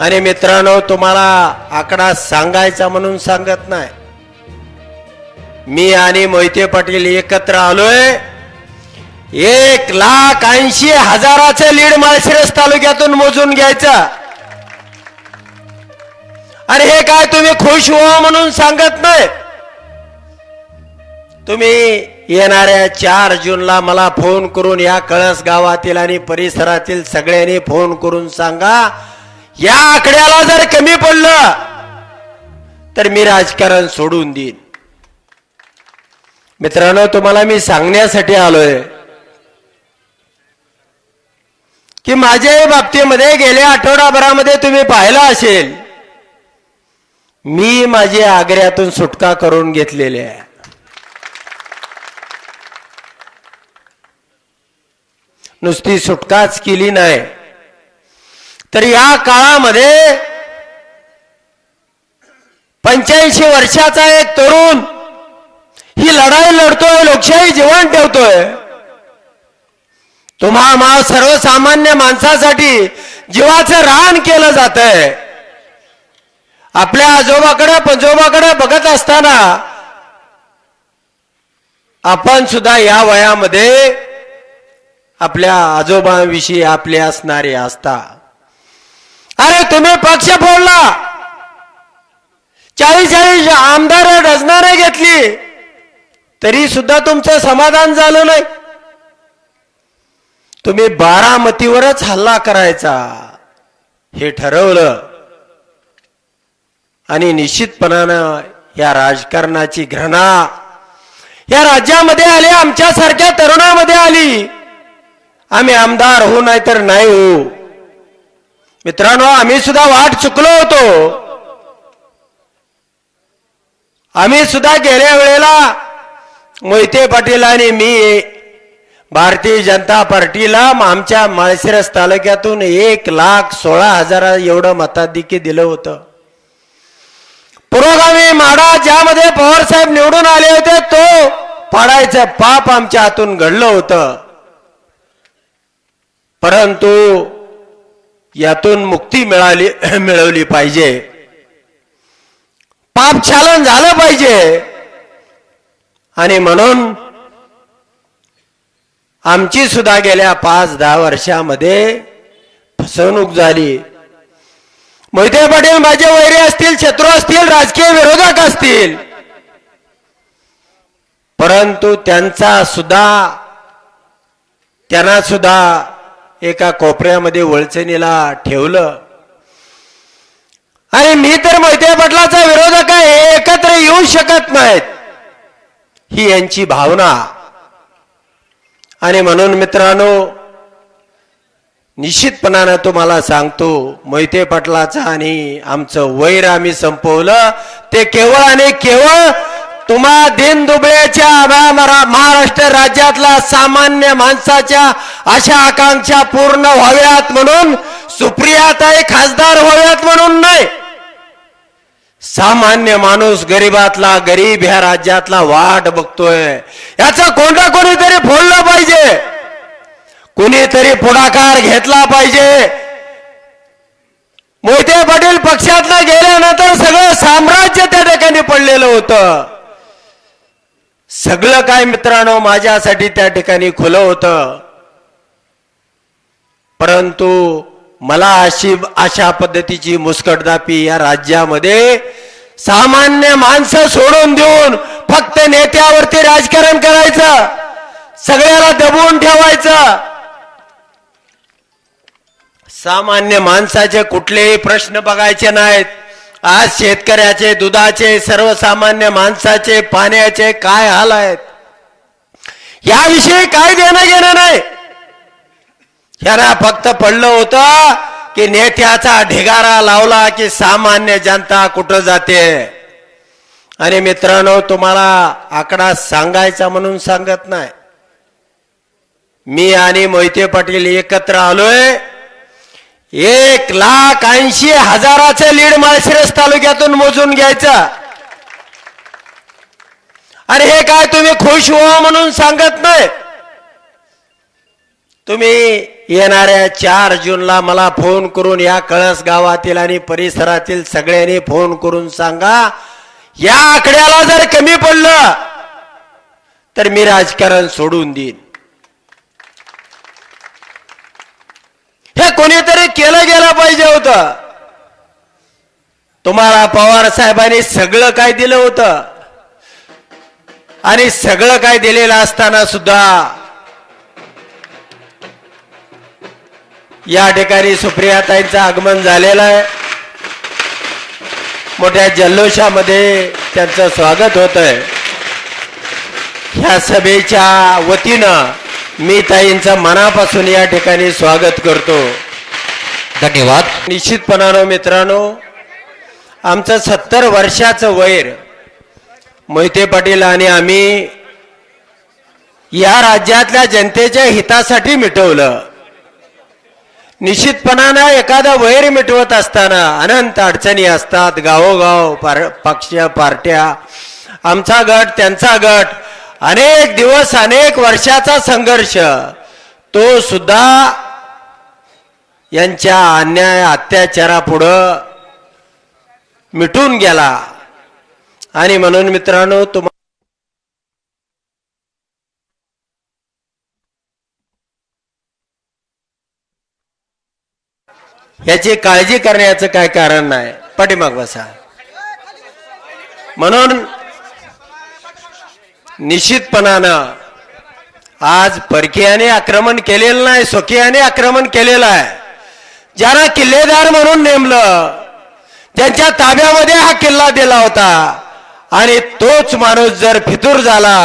आणि मित्रांनो तुम्हाला आकडा सांगायचा म्हणून सांगत नाही. मी आणि मोहिते पाटील एकत्र आलोय. एक लाख ऐंशी हजाराचं लीड माळशिरस तालुक्यातून मोजून घ्यायचं. अरे हे काय तुम्ही खुश व्हा म्हणून सांगत नाही. तुम्ही येणाऱ्या चार जूनला मला फोन करून या कळस गावातील आणि परिसरातील सगळ्यांनी फोन करून सांगा. या आकड्याला जर कमी पडलं तर मी राजकारण सोडून देईन. मित्रांनो तुम्हाला मी सांगण्यासाठी आलोय की माझ्या बाबतीमध्ये गेल्या आठवडाभरामध्ये तुम्ही पाहिलं असेल मी माझी आग्र्यातून सुटका करून घेतलेली आहे. नुसती सुटकाच केली नाही. तर या काळामध्ये पंच्याऐंशी वर्षाचा एक तरुण ही लढाई लढतोय लोकशाही जीवन ठेवतोय. तुम्हा माव सर्वसामान्य माणसासाठी जीवाचं रान केलं जात आहे आपल्या आजोबाकडे पंजोबाकडे बघत असताना आपण सुद्धा या वयामध्ये आपल्या आजोबांविषयी आपले असणारे असता अरे तुम्ही पक्ष फोडला. चाळीस चाळीस आमदार डझनाने घेतली. तरी सुद्धा तुमचं समाधान झालं नाही. तुम्ही बारामतीवरच हल्ला करायचा. हे ठरवलं. आणि निश्चितपणानं या राजकारणाची घृणा या राज्यामध्ये आली आमच्यासारख्या तरुणामध्ये आली. आम्ही आमदार होऊ नाही तर नाही होऊ. मित्रांनो आम्ही सुद्धा वाट चुकलो होतो. आम्ही सुद्धा गेल्या वेळेला मोहिते पाटील आणि मी भारतीय जनता पार्टीला आमच्या माळशिरस तालुक्यातून एक लाख सोळा हजार एवढं मताधिक्य दिलं होतं. पुरोगामी माडा ज्यामध्ये पवार साहेब निवडून आले होते तो पाडायचं पाप आमच्या हातून घडलं होतं. परंतु यातून मुक्ती मिळाली मिळवली पाहिजे. पाप छालन झालं पाहिजे. आणि म्हणून आमची सुद्धा गेल्या पाच दहा वर्षामध्ये फसवणूक झाली. मोहिते पाटील माझे वैरी असतील शत्रू असतील राजकीय विरोधक असतील. परंतु त्यांचा सुद्धा त्यांना सुद्धा एका कोपऱ्यामध्ये वळचणीला ठेवलं. आणि मी तर मोहिते पाटलाचा विरोधक आहे एकत्र येऊ शकत नाहीत. ही यांची भावना. आणि म्हणून मित्रांनो निश्चितपणानं तुम्हाला सांगतो मोहिते पाटलाचं आणि आमचं वैर आम्ही संपवलं. ते केवळ आणि केवळ तुम्हा दिन दुबळ्याच्या महाराष्ट्र राज्यातला सामान्य माणसाच्या अशा आकांक्षा पूर्ण व्हाव्यात म्हणून सुप्रियाताई खासदार व्हाव्यात म्हणून नाही. सामान्य माणूस गरीबातला गरीब ह्या राज्यातला वाट बघतोय. याचा कोणता कोणीतरी फोडलं पाहिजे. कुणीतरी पुढाकार घेतला पाहिजे. मोहिते पाटील पक्षातनं गेल्यानंतर सगळं साम्राज्य त्या ठिकाणी पडलेलं होतं. सगळं काय मित्रांनो माझ्यासाठी त्या ठिकाणी खुलं होतं. परंतु मला अशी अशा पद्धतीची मुस्कटदापी या राज्यामध्ये सामान्य माणसं सोडून देऊन फक्त नेत्यावरती राजकारण करायचं सगळ्याला दबवून ठेवायचं. सामान्य माणसाचे कुठलेही प्रश्न बघायचे नाहीत. आज शेतकऱ्याचे दुधाचे सर्वसामान्य माणसाचे पाण्याचे काय हाल आहेत? याविषयी काय देणं घेणं नाही? यांना फक्त पडलं होतं की नेत्याचा ढिगारा लावला की सामान्य जनता कुठं जाते? आणि मित्रांनो तुम्हाला आकडा सांगायचा म्हणून सांगत नाही. मी आणि मोहिते पाटील एकत्र आलोय. एक लाख ऐंशी हजाराचं लीड माळशिरस तालुक्यातून मोजून घ्यायचं. अरे हे काय तुम्ही खुश व्हा म्हणून सांगत नाही? तुम्ही येणाऱ्या चार जूनला मला फोन करून या कळस गावातील आणि परिसरातील सगळ्यांनी फोन करून सांगा. या आकड्याला जर कमी पडलं तर मी राजकारण सोडून देईन. हे कोणीतरी केलं गेलं पाहिजे होतं. तुम्हाला पवार साहेबांनी सगळं काय दिलं होतं? आणि सगळं काय दिलेलं असताना सुद्धा या ठिकाणी सुप्रियाताईंचं आगमन झालेलं आहे. मोठ्या जल्लोषामध्ये त्यांचं स्वागत होत आहे ह्या सभेच्या वतीनं मी ताईंचं मनापासून या ठिकाणी स्वागत करतो. धन्यवाद. निश्चितपणानं मित्रांनो आमचं सत्तर वर्षाचं वैर मोहिते पाटील आणि आम्ही या राज्यातल्या जनतेच्या हितासाठी मिटवलं. निश्चितपणानं एखादा वैर मिटवत असताना अनंत अडचणी असतात. गावोगाव पार पक्ष पार्ट्या आमचा गट त्यांचा गट अनेक दिवस अनेक वर्षाचा संघर्ष तो सुद्धा यांच्या अन्याय अत्याचारापुढं मिटून गेला. आणि म्हणून मित्रांनो तुम्हाला याची काळजी करण्याचं काय कारण नाही. पाठीमाग बसा. म्हणून निश्चितपणानं आज परकीयाने आक्रमण केलेलं नाही स्वकीयाने आक्रमण केलेलं आहे. ज्याला किल्लेदार म्हणून नेमलं त्यांच्या ताब्यामध्ये हा किल्ला दिला होता आणि तोच माणूस जर फितूर झाला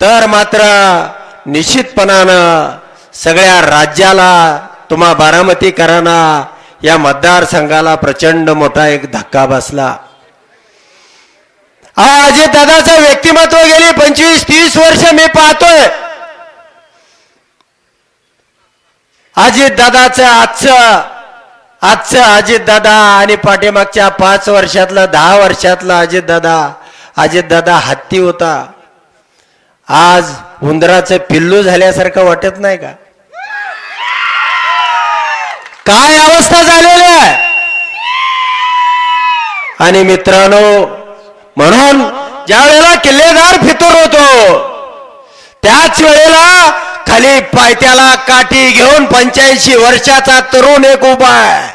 तर मात्र निश्चितपणानं सगळ्या राज्याला तुम्हा बारामतीकरांना या मतदारसंघाला प्रचंड मोठा एक धक्का बसला. अजित दादाचं व्यक्तिमत्व गेली पंचवीस तीस वर्ष मी पाहतोय. अजित दादाचं आजचं आजचं अजित दादा आणि पाठीमागच्या पाच वर्षातलं दहा वर्षातलं अजित दादा अजित दादा हत्ती होता. आज उंदराचं पिल्लू झाल्यासारखं वाटत नाही का? काय अवस्था झालेली आहे? आणि मित्रांनो म्हणून ज्या वेळेला किल्लेदार फितूर होतो त्याच वेळेला खाली पायत्याला काठी घेऊन पंच्याऐंशी वर्षाचा तरुण एक उभा आहे.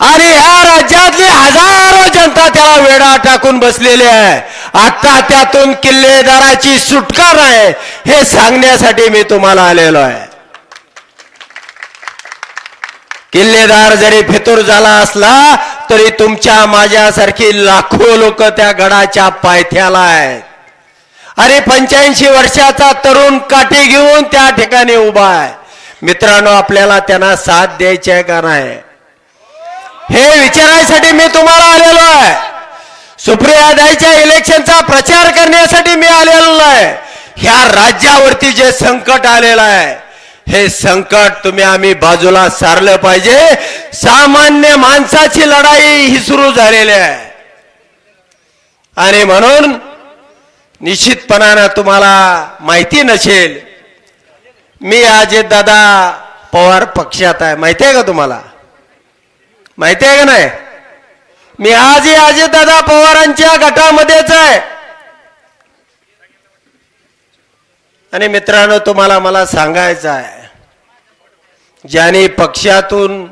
आणि या राज्यातली हजारो जनता त्याला वेडा टाकून बसलेली आहे. आता त्यातून किल्लेदाराची सुटका नाही हे सांगण्यासाठी मी तुम्हाला आलेलो आहे. किल्लेदार जरी फितूर झाला असला तरी तुमच्या माझ्यासारखी लाखो लोक त्या गडाच्या पायथ्याला आहेत. अरे पंच्याऐंशी वर्षाचा तरुण काठी घेऊन त्या ठिकाणी उभा आहे. मित्रांनो आपल्याला त्यांना साथ द्यायची आहे का नाही? हे विचारायसाठी मी तुम्हाला आलेलो आहे. सुप्रिया दाईच्या इलेक्शनचा प्रचार करण्यासाठी मी आलेलो आहे. ह्या राज्यावरती जे संकट आलेलं आहे हे संकट तुम्ही आम्ही बाजूला सारलं पाहिजे. सामान्य माणसाची लढाई ही सुरू झालेली आहे. आणि म्हणून निश्चितपणानं तुम्हाला माहिती नसेल मी अजित दादा पवार पक्षात आहे. माहिती आहे का तुम्हाला? माहिती आहे का नाही? मी आजही अजित दादा पवारांच्या गटामध्येच आहे. आणि मित्रांनो तुम्हाला मला सांगायचं आहे ज्याने पक्षातून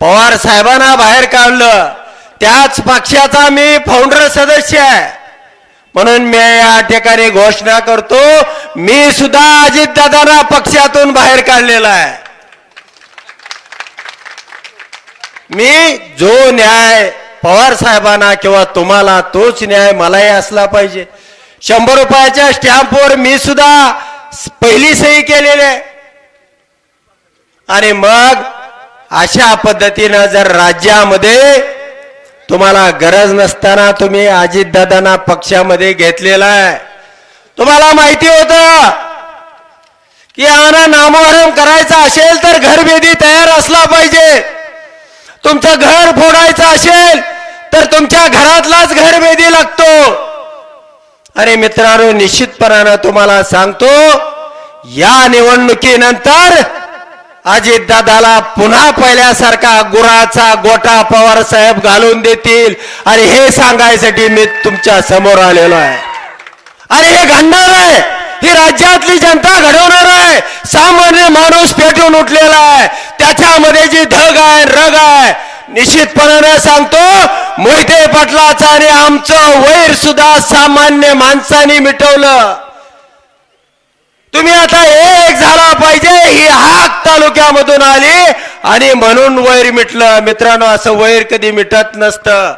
पवार साहेबांना बाहेर काढलं त्याच पक्षाचा मी फाउंडर सदस्य आहे. म्हणून मी या ठिकाणी घोषणा करतो मी सुद्धा अजित दादांना पक्षातून बाहेर काढलेला आहे. मी जो न्याय पवार साहेबांना किंवा तुम्हाला तोच न्याय मलाही असला पाहिजे. शंभर रुपयाच्या स्टॅम्पवर मी सुद्धा पहिली सही केलेली आहे. आणि मग अशा पद्धतीनं जर राज्यामध्ये तुम्हाला गरज नसताना तुम्ही अजितदादांना पक्षामध्ये घेतलेला आहे. तुम्हाला माहिती होतं की आना नामोहरम करायचा असेल तर घरभेदी तयार असला पाहिजे. तुमचं घर फोडायचं असेल तर तुमच्या घरातलाच घरभेदी लागतो. अरे मित्रांनो निश्चितपणानं तुम्हाला सांगतो या निवडणुकीनंतर अजितदादाला पुन्हा पहिल्यासारखा गुराचा गोटा पवार साहेब घालून देतील. आणि हे सांगायसाठी मी तुमच्यासमोर आलेलो आहे. अरे हे घडणार आहे ही राज्यातली जनता घडवणार आहे. सामान्य माणूस पेटून उठलेला आहे. त्याच्यामध्ये जी धग आहे रग आहे निश्चितपणाने सांगतो. मोहिते पाटलाचं आणि आमचं वैर सुद्धा सामान्य माणसाने मिटवलं. तुम्ही आता एक तालुक्यामधून आली आणि म्हणून वैर मिटलं. मित्रांनो असं वैर कधी मिटत नसतं.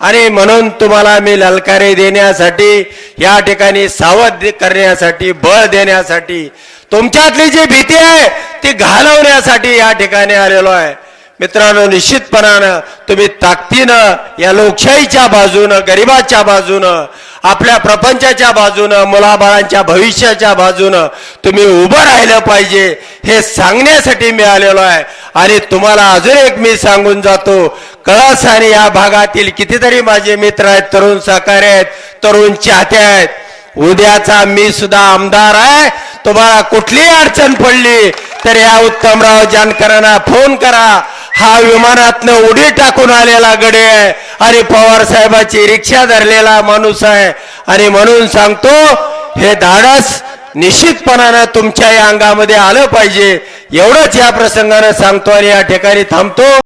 आणि म्हणून तुम्हाला मी ललकारे देण्यासाठी या ठिकाणी सावध करण्यासाठी बळ देण्यासाठी तुमच्यातली जी भीती आहे ती घालवण्यासाठी या ठिकाणी आलेलो आहे. मित्रांनो निश्चितपणानं तुम्ही ताकदीनं या लोकशाहीच्या बाजूनं गरिबाच्या बाजूनं आपल्या प्रपंचाच्या बाजूनं मुलाबाळांच्या भविष्याच्या बाजूनं तुम्ही उभं राहिलं पाहिजे हे सांगण्यासाठी मी आलेलो आहे. आणि तुम्हाला अजून एक मी सांगून जातो कळस आणि या भागातील कितीतरी माझे मित्र आहेत तरुण सहकारी आहेत तरुण चाहते आहेत. उद्याचा मी सुद्धा आमदार आहे. तुम्हाला कुठलीही अडचण पडली तर या उत्तमराव जानकरांना फोन करा. हा विमानातनं उडी टाकून आलेला गडे आहे. आणि पवार साहेबाची रिक्षा धरलेला माणूस आहे. आणि म्हणून सांगतो हे धाडस निश्चितपणानं तुमच्या या अंगामध्ये आलं पाहिजे. एवढंच या प्रसंगानं सांगतो आणि या ठिकाणी थांबतो.